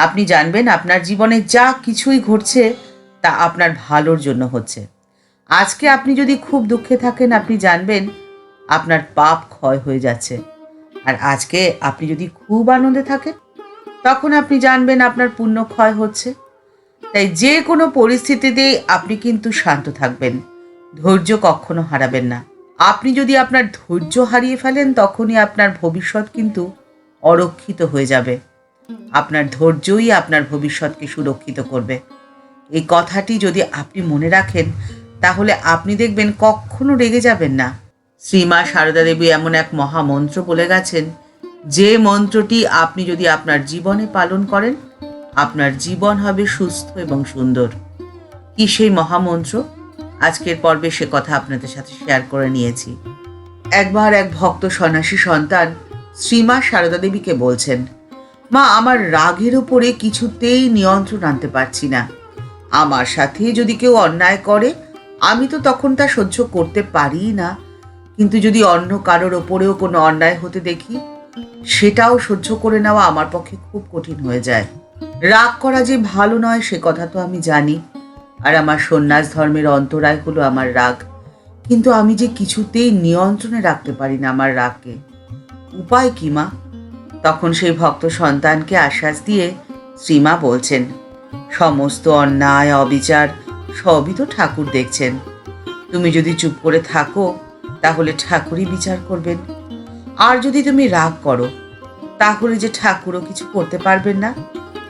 আপনি জানবেন আপনার জীবনে যা কিছুই ঘটছে তা আপনার ভালোর জন্য হচ্ছে। আজকে আপনি যদি খুব দুঃখে থাকেন, আপনি জানবেন আপনার পাপ ক্ষয় হয়ে যাচ্ছে। আর আজকে আপনি যদি খুব আনন্দে থাকেন, তখন আপনি জানবেন আপনার পুণ্য ক্ষয় হচ্ছে। তাই যে কোনো পরিস্থিতিতেই আপনি কিন্তু শান্ত থাকবেন। ধৈর্য কখনো হারাবেন না। আপনি যদি আপনার ধৈর্য হারিয়ে ফেলেন, তখনই আপনার ভবিষ্যৎ কিন্তু অরক্ষিত হয়ে যাবে। আপনার ধৈর্যই আপনার ভবিষ্যৎকে সুরক্ষিত করবে। এই কথাটি যদি আপনি মনে রাখেন, তাহলে আপনি দেখবেন কখনো রেগে যাবেন না। শ্রীমা সারদা দেবী এমন এক মহামন্ত্র বলে গেছেন, যে মন্ত্রটি আপনি যদি আপনার জীবনে পালন করেন, আপনার জীবন হবে সুস্থ এবং সুন্দর। কি সেই মহামন্ত্র? আজকের পর্বে সে কথা আপনাদের সাথে শেয়ার করে নিয়েছি। একবার এক ভক্ত সন্ন্যাসী সন্তান শ্রীমা সারদা দেবীকে বলছেন মা, আমার রাগের উপরে কিছুতেই নিয়ন্ত্রণ আনতে পারছি না। আমার সাথে যদি কেউ অন্যায় করে, আমি তো তখন তা সহ্য করতে পারি না। কিন্তু যদি অন্য কারোর ওপরেও কোনো অন্যায় হতে দেখি, সেটাও সহ্য করে নেওয়া আমার পক্ষে খুব কঠিন হয়ে যায়। রাগ করা যে ভালো নয়, সে কথা তো আমি জানি। আর আমার সন্ন্যাস ধর্মের অন্তরায় হলো আমার রাগ। কিন্তু আমি যে কিছুতেই নিয়ন্ত্রণে রাখতে পারি না আমার রাগকে। উপায় কি মা? তখন সেই ভক্ত সন্তানকে আশ্বাস দিয়ে শ্রীমা বলছেন, সমস্ত অন্যায়, অবিচার সবই তো ঠাকুর দেখছেন। তুমি যদি চুপ করে থাকো, তাহলে ঠাকুরই বিচার করবেন। আর যদি তুমি রাগ করো, তাহলে যে ঠাকুরও কিছু করতে পারবেন না।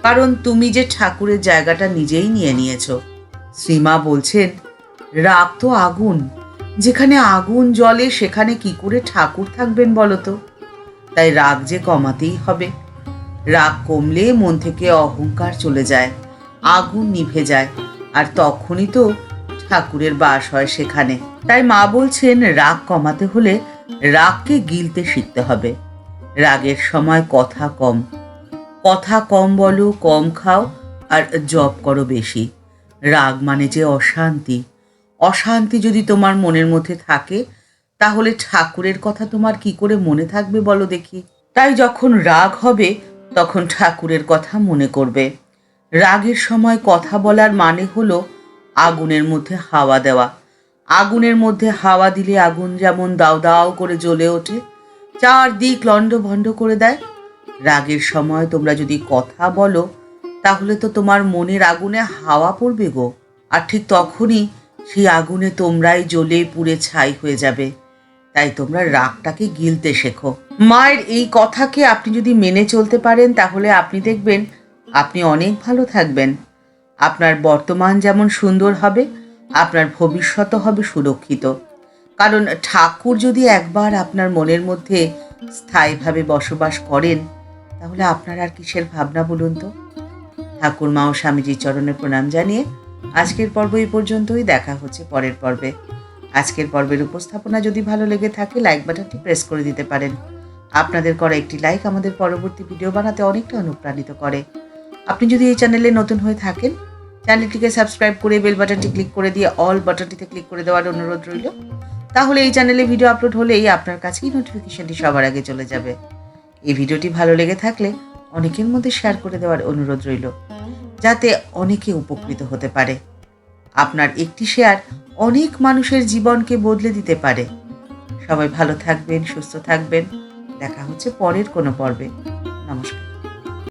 কারণ তুমি যে ঠাকুরের জায়গাটা নিজেই নিয়ে নিয়েছো। শ্রীমা বলছেন, রাগ তো আগুন। যেখানে আগুন জ্বলে, সেখানে কি করে ঠাকুর থাকবেন বলো তো? তাই রাগ যে কমাতেই হবে। রাগ কমলে মন থেকে অহংকার চলে যায়, আগুন নিভে যায়, আর তখনই তো ঠাকুরের বাস হয় সেখানে। তাই মা বলছেন, রাগ কমাতে হলে রাগকে গিলতে শিখতে হবে। রাগের সময় কথা কম। কথা কম বলো, কম খাও, আর জব করো বেশি। রাগ মানে যে অশান্তি। অশান্তি যদি তোমার মনের মধ্যে থাকে তাহলে ঠাকুরের কথা তোমার কি করে মনে থাকবে বলো দেখি? তাই যখন রাগ হবে, তখন ঠাকুরের কথা মনে করবে। রাগের সময় কথা বলার মানে হলো আগুনের মধ্যে হাওয়া দেওয়া। আগুনের মধ্যে হাওয়া দিলে আগুন যেমন দাও দাও করে জ্বলে ওঠে, চারদিক লণ্ডভণ্ড করে দেয়। রাগের সময় তোমরা যদি কথা বলো, তাহলে তো তোমার মনের আগুনে হাওয়া পড়বে গো। আর ঠিক তখনই সেই আগুনে তোমরাই জ্বলে পুড়ে ছাই হয়ে যাবে। তাই তোমরা রাগটাকে গিলতে শেখো। মায়ের এই কথাকে আপনি যদি মেনে চলতে পারেন, তাহলে আপনি দেখবেন আপনি অনেক ভালো থাকবেন। আপনার বর্তমান যেমন সুন্দর হবে, আপনার ভবিষ্যতও হবে সুরক্ষিত। কারণ ঠাকুর যদি একবার আপনার মনের মধ্যে স্থায়ীভাবে বসবাস করেন, তাহলে আপনার আর কিসের ভাবনা বলুন তো? ঠাকুর মা ও স্বামীজির চরণে প্রণাম জানিয়ে আজকের পর্ব এই পর্যন্তই। দেখা হচ্ছে পরের পর্বে। আজকের পর্বের উপস্থাপনা যদি ভালো লেগে থাকে লাইক বাটনটি প্রেস করে দিতে পারেন। আপনাদের করা একটি লাইক আমাদের পরবর্তী ভিডিও বানাতে অনেকটা অনুপ্রাণিত করে। আপনি যদি এই চ্যানেলে নতুন হয়ে থাকেন চ্যানেলটিকে সাবস্ক্রাইব করে বেল বাটনটি ক্লিক করে দিয়ে অল বাটনটিতে ক্লিক করে দেওয়ার অনুরোধ রইল। তাহলে এই চ্যানেলে ভিডিও আপলোড হলেই আপনার কাছেই নোটিফিকেশনটি সবার আগে চলে যাবে। এই ভিডিওটি ভালো লেগে থাকলে অনেকের মধ্যে শেয়ার করে দেওয়ার অনুরোধ রইল, যাতে অনেকে উপকৃত হতে পারে। আপনার একটি শেয়ার অনেক মানুষের জীবনকে বদলে দিতে পারে। সবাই ভালো থাকবেন, সুস্থ থাকবেন। দেখা হচ্ছে পরের কোনো পর্বে। নমস্কার।